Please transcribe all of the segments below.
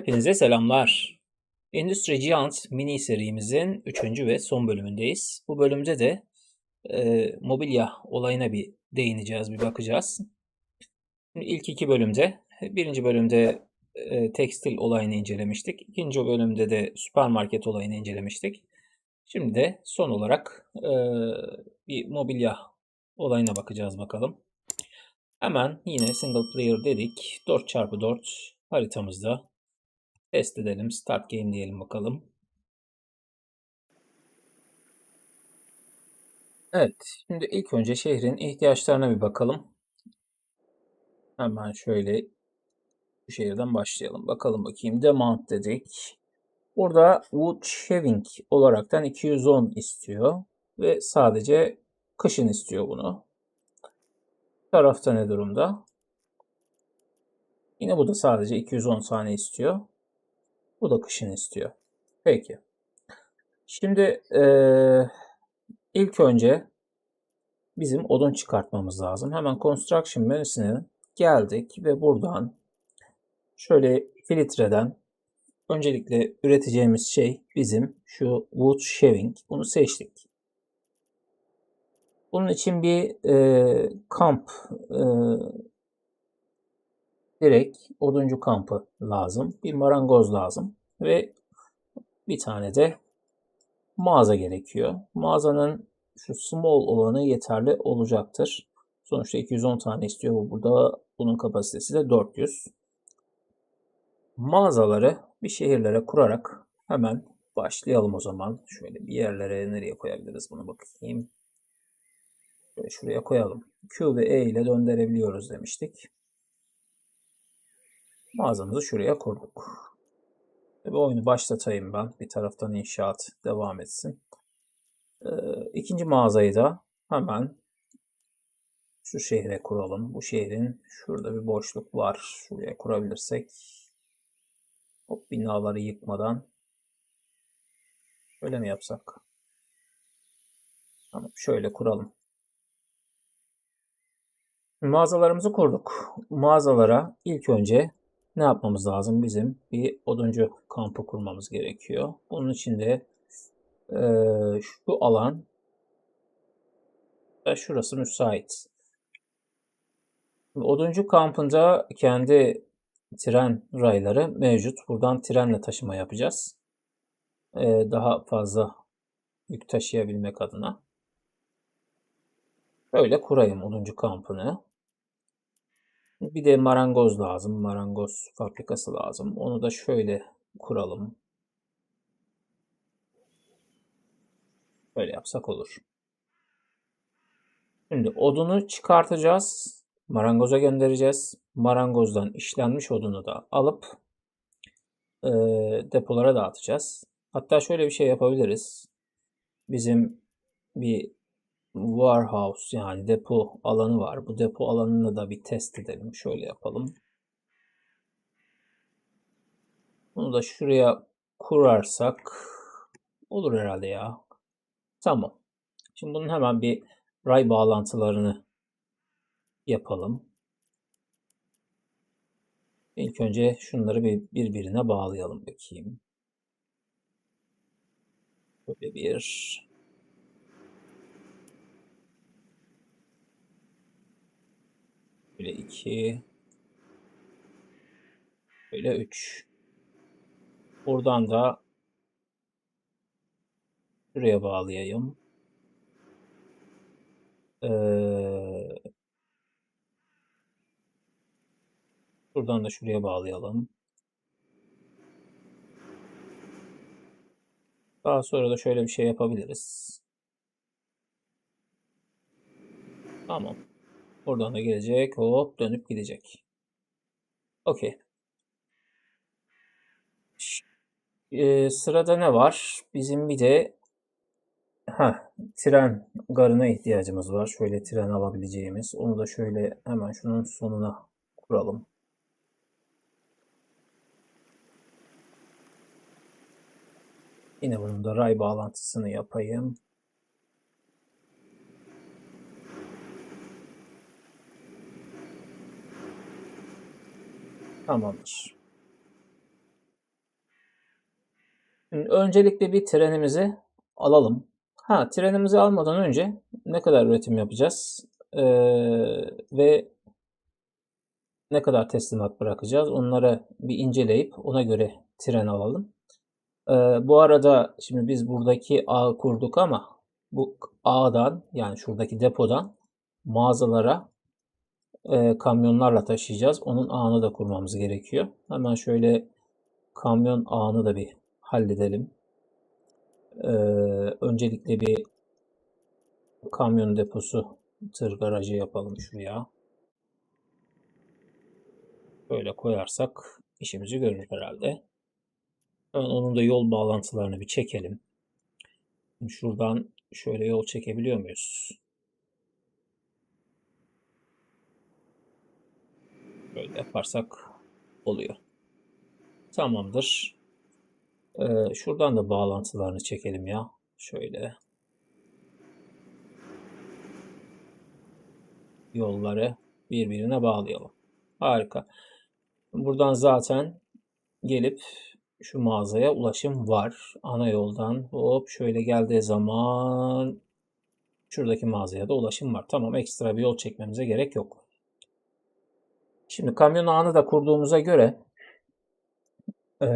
Hepinize selamlar. Endüstri Giant mini serimizin 3. ve son bölümündeyiz. Bu bölümde de e, mobilya olayına bir değineceğiz, bir bakacağız. Şimdi ilk iki bölümde, birinci bölümde e, tekstil olayını incelemiştik. İkinci bölümde de süpermarket olayını incelemiştik. Şimdi de son olarak e, bir mobilya olayına bakacağız bakalım. Hemen yine single player dedik. 4x4 haritamızda Test edelim. Start game diyelim bakalım. Evet. Şimdi ilk önce şehrin ihtiyaçlarına bir bakalım. Hemen şöyle bu şehirden başlayalım. Bakalım bakayım. Demand dedik. Burada wood shaving olaraktan 210 istiyor. Ve sadece kışın istiyor bunu. Bu tarafta ne durumda? Yine bu da sadece 210 saniye istiyor. Bu da kışın istiyor. Peki. Şimdi e, ilk önce bizim odun çıkartmamız lazım. Hemen Construction menüsüne geldik ve buradan şöyle filtreden öncelikle üreteceğimiz şey bizim şu wood shaving. Bunu seçtik. Bunun için bir e, kamp e, direkt oduncu kampı lazım. Bir marangoz lazım. Ve bir tane de mağaza gerekiyor. Mağazanın şu small olanı yeterli olacaktır. Sonuçta 210 tane istiyor bu. Burada bunun kapasitesi de 400. Mağazaları bir şehirlere kurarak hemen başlayalım o zaman. Şöyle bir yerlere nereye koyabiliriz bunu bakayım. Şöyle şuraya koyalım. Q ve E ile döndürebiliyoruz demiştik. Mağazamızı şuraya kurduk. Ve oyunu başlatayım ben. Bir taraftan inşaat devam etsin. Ee, ikinci mağazayı da hemen şu şehre kuralım. Bu şehrin şurada bir boşluk var. Şuraya kurabilirsek hop binaları yıkmadan öyle mi yapsak? Tamam şöyle kuralım. Mağazalarımızı kurduk. Mağazalara ilk önce ne yapmamız lazım? Bizim bir oduncu kampı kurmamız gerekiyor. Bunun için de e, şu alan ve şurası müsait. Oduncu kampında kendi tren rayları mevcut. Buradan trenle taşıma yapacağız. E, daha fazla yük taşıyabilmek adına. Böyle kurayım oduncu kampını. Bir de marangoz lazım. Marangoz fabrikası lazım. Onu da şöyle kuralım. Böyle yapsak olur. Şimdi odunu çıkartacağız. Marangoza göndereceğiz. Marangozdan işlenmiş odunu da alıp e, depolara dağıtacağız. Hatta şöyle bir şey yapabiliriz. Bizim bir warehouse yani depo alanı var. Bu depo alanını da bir test edelim. Şöyle yapalım. Bunu da şuraya kurarsak olur herhalde ya. Tamam. Şimdi bunun hemen bir ray bağlantılarını yapalım. İlk önce şunları bir birbirine bağlayalım bakayım. Böyle bir Böyle 2. Böyle 3. Buradan da şuraya bağlayayım. Ee, buradan da şuraya bağlayalım. Daha sonra da şöyle bir şey yapabiliriz. Tamam. Buradan da gelecek. Hop dönüp gidecek. Okey. Ee, sırada ne var? Bizim bir de ha tren garına ihtiyacımız var. Şöyle tren alabileceğimiz. Onu da şöyle hemen şunun sonuna kuralım. Yine bunun da ray bağlantısını yapayım. Tamamdır. Öncelikle bir trenimizi alalım. Ha, trenimizi almadan önce ne kadar üretim yapacağız? Ee, ve ne kadar teslimat bırakacağız? Onları bir inceleyip ona göre tren alalım. Ee, bu arada şimdi biz buradaki ağ kurduk ama bu ağdan yani şuradaki depodan mağazalara e, kamyonlarla taşıyacağız. Onun ağını da kurmamız gerekiyor. Hemen şöyle kamyon ağını da bir halledelim. Ee, öncelikle bir kamyon deposu tır garajı yapalım şuraya. Böyle koyarsak işimizi görür herhalde. Hemen onun da yol bağlantılarını bir çekelim. Şuradan şöyle yol çekebiliyor muyuz? Böyle yaparsak oluyor. Tamamdır. Ee, şuradan da bağlantılarını çekelim ya. Şöyle. Yolları birbirine bağlayalım. Harika. Buradan zaten gelip şu mağazaya ulaşım var. Ana yoldan hop şöyle geldiği zaman şuradaki mağazaya da ulaşım var. Tamam ekstra bir yol çekmemize gerek yok. Şimdi kamyon ağını da kurduğumuza göre e,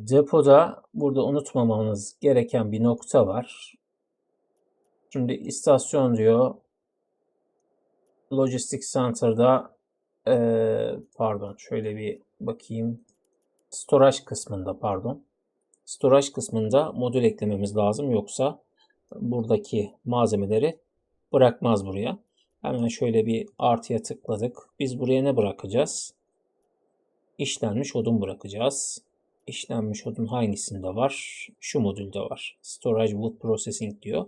depoda burada unutmamamız gereken bir nokta var. Şimdi istasyon diyor. Logistics Center'da e, pardon şöyle bir bakayım. Storage kısmında pardon. Storage kısmında modül eklememiz lazım. Yoksa buradaki malzemeleri bırakmaz buraya. Hemen şöyle bir artıya tıkladık. Biz buraya ne bırakacağız? İşlenmiş odun bırakacağız. İşlenmiş odun hangisinde var? Şu modülde var. Storage Wood Processing diyor.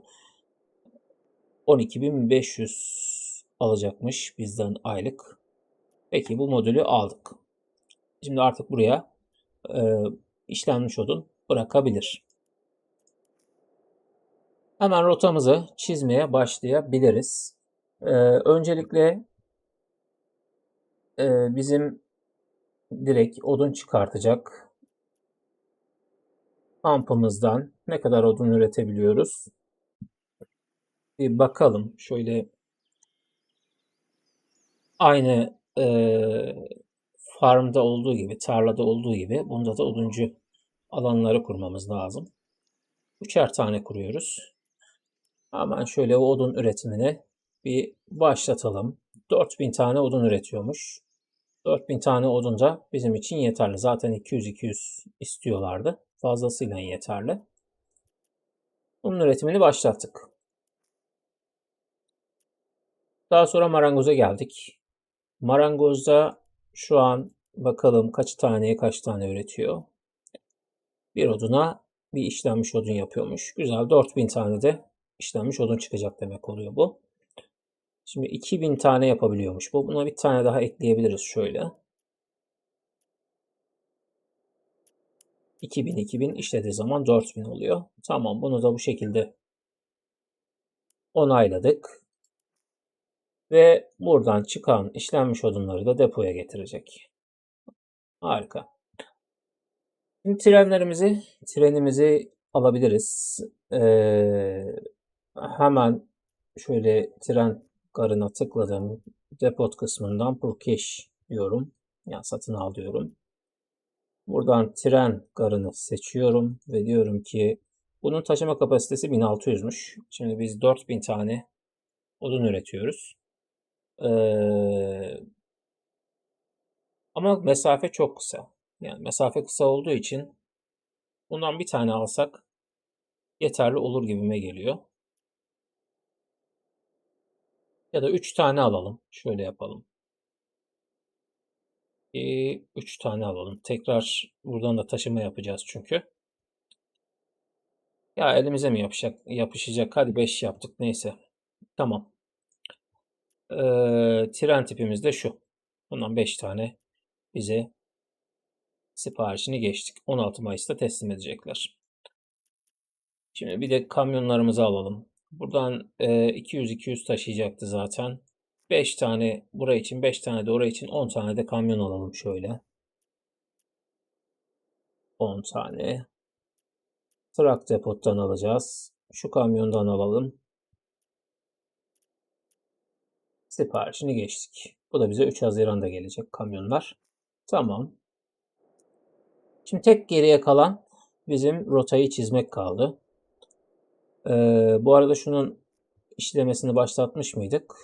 12.500 alacakmış bizden aylık. Peki bu modülü aldık. Şimdi artık buraya e, işlenmiş odun bırakabilir. Hemen rotamızı çizmeye başlayabiliriz. Ee, öncelikle e, bizim direkt odun çıkartacak ampımızdan ne kadar odun üretebiliyoruz? Bir bakalım. Şöyle aynı e, farmda olduğu gibi, tarlada olduğu gibi bunda da oduncu alanları kurmamız lazım. Üçer tane kuruyoruz. Hemen şöyle o odun üretimini bir başlatalım. 4000 tane odun üretiyormuş. 4000 tane odun da bizim için yeterli. Zaten 200-200 istiyorlardı. Fazlasıyla yeterli. Bunun üretimini başlattık. Daha sonra marangoza geldik. Marangozda şu an bakalım kaç taneye kaç tane üretiyor. Bir oduna bir işlenmiş odun yapıyormuş. Güzel 4000 tane de işlenmiş odun çıkacak demek oluyor bu. Şimdi 2000 tane yapabiliyormuş bu. Buna bir tane daha ekleyebiliriz şöyle. 2000 2000 işlediği zaman 4000 oluyor. Tamam bunu da bu şekilde onayladık. Ve buradan çıkan işlenmiş odunları da depoya getirecek. Harika. Şimdi trenlerimizi, trenimizi alabiliriz. Ee, hemen şöyle tren garına tıkladım. Depot kısmından Purkeş diyorum. Yani satın al diyorum. Buradan tren garını seçiyorum ve diyorum ki bunun taşıma kapasitesi 1600'müş. Şimdi biz 4000 tane odun üretiyoruz. Ee, ama mesafe çok kısa. Yani mesafe kısa olduğu için bundan bir tane alsak yeterli olur gibime geliyor. Ya da 3 tane alalım. Şöyle yapalım. 3 tane alalım. Tekrar buradan da taşıma yapacağız çünkü. Ya elimize mi yapışacak? Yapışacak. Hadi 5 yaptık. Neyse. Tamam. Ee, tren tipimiz de şu. Bundan 5 tane bize siparişini geçtik. 16 Mayıs'ta teslim edecekler. Şimdi bir de kamyonlarımızı alalım. Buradan 200-200 taşıyacaktı zaten. 5 tane buraya için 5 tane de oraya için 10 tane de kamyon alalım şöyle. 10 tane. Truck depot'tan alacağız. Şu kamyondan alalım. Siparişini geçtik. Bu da bize 3 Haziran'da gelecek kamyonlar. Tamam. Şimdi tek geriye kalan bizim rotayı çizmek kaldı. Ee, bu arada şunun işlemesini başlatmış mıydık?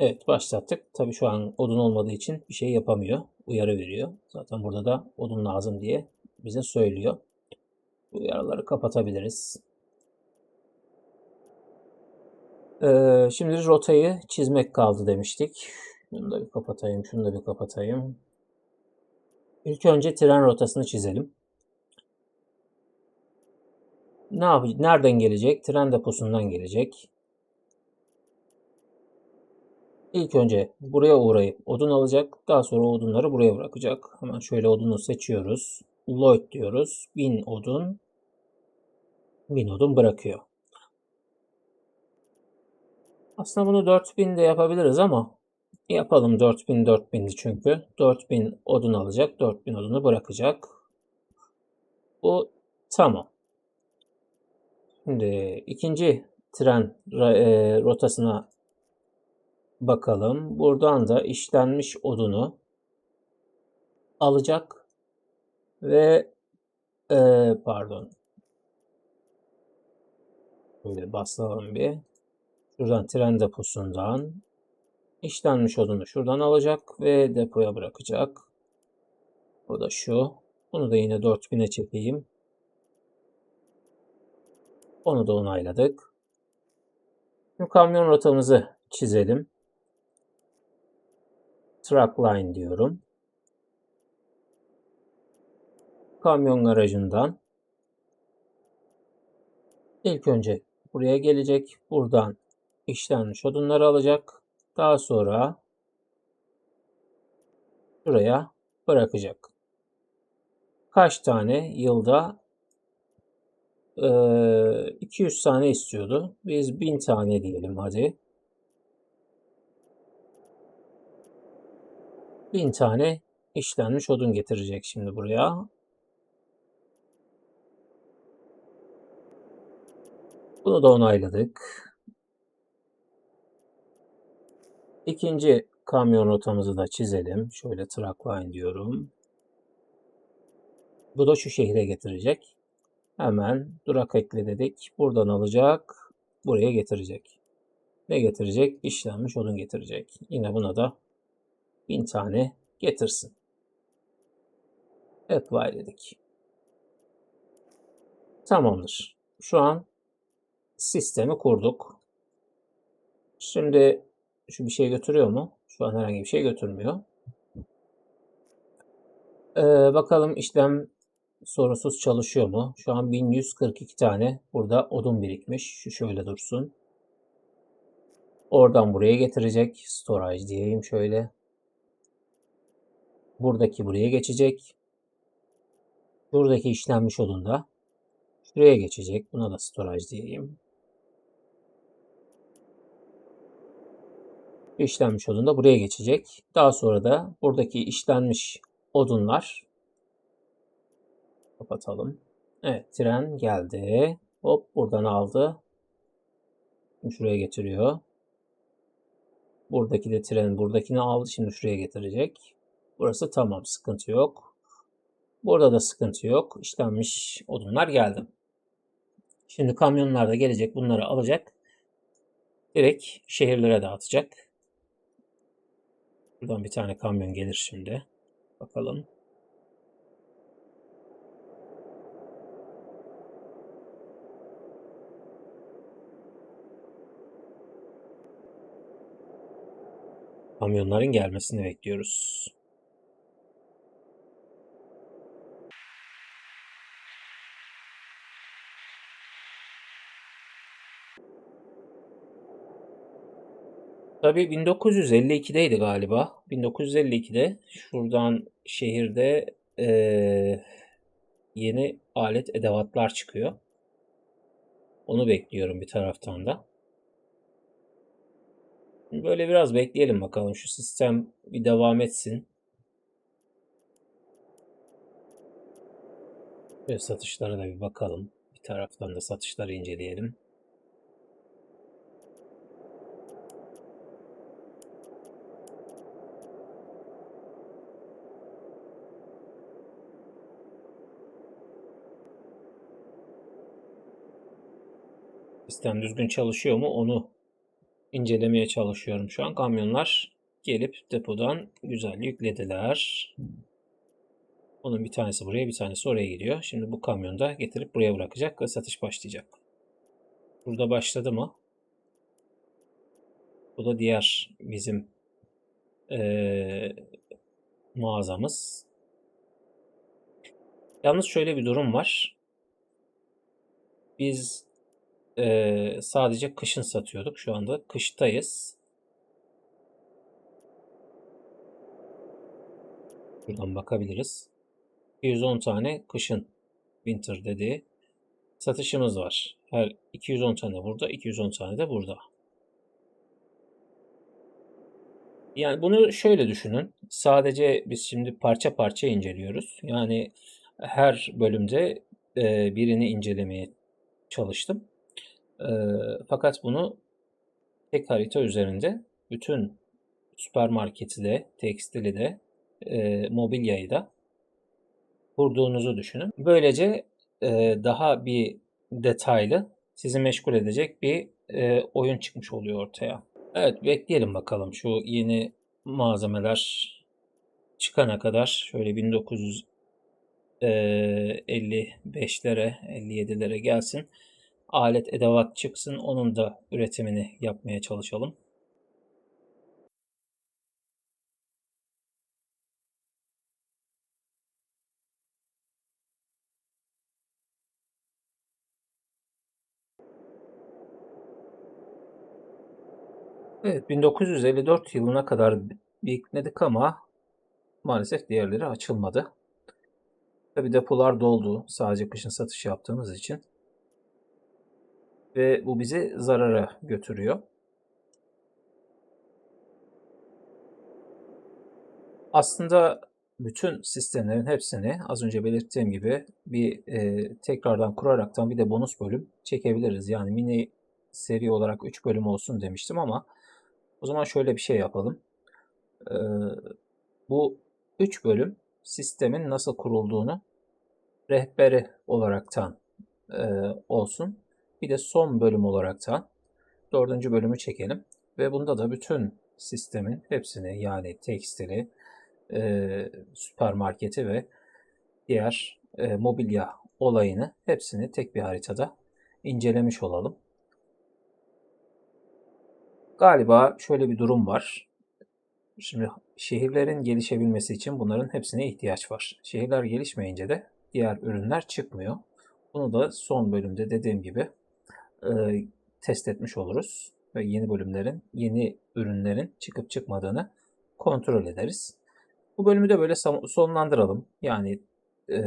Evet başlattık. Tabii şu an odun olmadığı için bir şey yapamıyor. Uyarı veriyor. Zaten burada da odun lazım diye bize söylüyor. Bu uyarıları kapatabiliriz. Ee, şimdi rotayı çizmek kaldı demiştik. Bunu da bir kapatayım, şunu da bir kapatayım. İlk önce tren rotasını çizelim. Ne yapacak? Nereden gelecek? Tren deposundan gelecek. İlk önce buraya uğrayıp odun alacak. Daha sonra odunları buraya bırakacak. Hemen şöyle odunu seçiyoruz. Load diyoruz. 1000 odun. 1000 odun bırakıyor. Aslında bunu 4000 de yapabiliriz ama yapalım 4000 4000'di çünkü. 4000 odun alacak. 4000 odunu bırakacak. Bu tamam. Şimdi ikinci tren e, rotasına bakalım. Buradan da işlenmiş odunu alacak ve e, pardon böyle basalım bir. Şuradan tren deposundan işlenmiş odunu şuradan alacak ve depoya bırakacak. O da şu. Bunu da yine 4000'e çekeyim. Onu da onayladık. Şimdi kamyon rotamızı çizelim. Truck line diyorum. Kamyon garajından ilk önce buraya gelecek. Buradan işlenmiş odunları alacak. Daha sonra buraya bırakacak. Kaç tane yılda 200 tane istiyordu. Biz 1000 tane diyelim hadi. 1000 tane işlenmiş odun getirecek şimdi buraya. Bunu da onayladık. İkinci kamyon rotamızı da çizelim. Şöyle truck line diyorum. Bu da şu şehre getirecek. Hemen durak ekle dedik. Buradan alacak. Buraya getirecek. Ne getirecek? İşlenmiş odun getirecek. Yine buna da 1000 tane getirsin. Apply dedik. Tamamdır. Şu an sistemi kurduk. Şimdi şu bir şey götürüyor mu? Şu an herhangi bir şey götürmüyor. Ee, bakalım işlem sorunsuz çalışıyor mu? Şu an 1142 tane burada odun birikmiş. Şu şöyle dursun. Oradan buraya getirecek. Storage diyeyim şöyle. Buradaki buraya geçecek. Buradaki işlenmiş odun da şuraya geçecek. Buna da storage diyeyim. İşlenmiş odun da buraya geçecek. Daha sonra da buradaki işlenmiş odunlar kapatalım. Evet tren geldi. Hop buradan aldı. Şimdi şuraya getiriyor. Buradaki de tren buradakini aldı. Şimdi şuraya getirecek. Burası tamam sıkıntı yok. Burada da sıkıntı yok. İşlenmiş odunlar geldi. Şimdi kamyonlar da gelecek bunları alacak. Direkt şehirlere dağıtacak. Buradan bir tane kamyon gelir şimdi. Bakalım. Kamyonların gelmesini bekliyoruz. Tabii 1952'deydi galiba. 1952'de şuradan şehirde eee, yeni alet edevatlar çıkıyor. Onu bekliyorum bir taraftan da. Böyle biraz bekleyelim bakalım. Şu sistem bir devam etsin. Ve satışlara da bir bakalım. taraftan da satışları inceleyelim. Sistem düzgün çalışıyor mu onu incelemeye çalışıyorum şu an. Kamyonlar gelip depodan güzel yüklediler. Onun bir tanesi buraya bir tanesi oraya gidiyor. Şimdi bu kamyonda getirip buraya bırakacak ve satış başlayacak. Burada başladı mı? Bu da diğer bizim eee, mağazamız. Yalnız şöyle bir durum var. Biz eee, sadece kışın satıyorduk. Şu anda kıştayız. Buradan bakabiliriz. 210 tane kışın winter dediği satışımız var. Her 210 tane burada, 210 tane de burada. Yani bunu şöyle düşünün. Sadece biz şimdi parça parça inceliyoruz. Yani her bölümde e, birini incelemeye çalıştım. E, fakat bunu tek harita üzerinde bütün süpermarketi de, tekstili de, e, mobilyayı da kurduğunuzu düşünün. Böylece e, daha bir detaylı sizi meşgul edecek bir e, oyun çıkmış oluyor ortaya. Evet bekleyelim bakalım şu yeni malzemeler çıkana kadar şöyle 1955'lere 57'lere gelsin. Alet edevat çıksın onun da üretimini yapmaya çalışalım. Evet 1954 yılına kadar bekledik ama maalesef diğerleri açılmadı. Tabi depolar doldu sadece kışın satış yaptığımız için. Ve bu bizi zarara götürüyor. Aslında bütün sistemlerin hepsini az önce belirttiğim gibi bir e, tekrardan kuraraktan bir de bonus bölüm çekebiliriz. Yani mini seri olarak 3 bölüm olsun demiştim ama o zaman şöyle bir şey yapalım. Ee, bu 3 bölüm sistemin nasıl kurulduğunu rehberi olaraktan e, olsun. Bir de son bölüm olaraktan dördüncü bölümü çekelim. Ve bunda da bütün sistemin hepsini yani tekstili, e, süpermarketi ve diğer e, mobilya olayını hepsini tek bir haritada incelemiş olalım. Galiba şöyle bir durum var. Şimdi şehirlerin gelişebilmesi için bunların hepsine ihtiyaç var. Şehirler gelişmeyince de diğer ürünler çıkmıyor. Bunu da son bölümde dediğim gibi e, test etmiş oluruz. Ve yeni bölümlerin, yeni ürünlerin çıkıp çıkmadığını kontrol ederiz. Bu bölümü de böyle sonlandıralım. Yani e,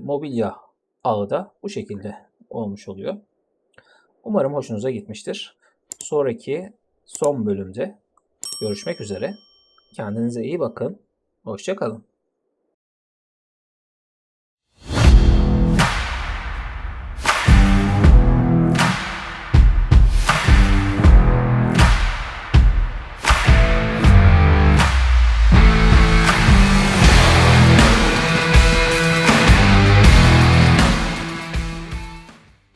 mobilya ağı da bu şekilde olmuş oluyor. Umarım hoşunuza gitmiştir. Sonraki son bölümde görüşmek üzere. Kendinize iyi bakın. Hoşçakalın.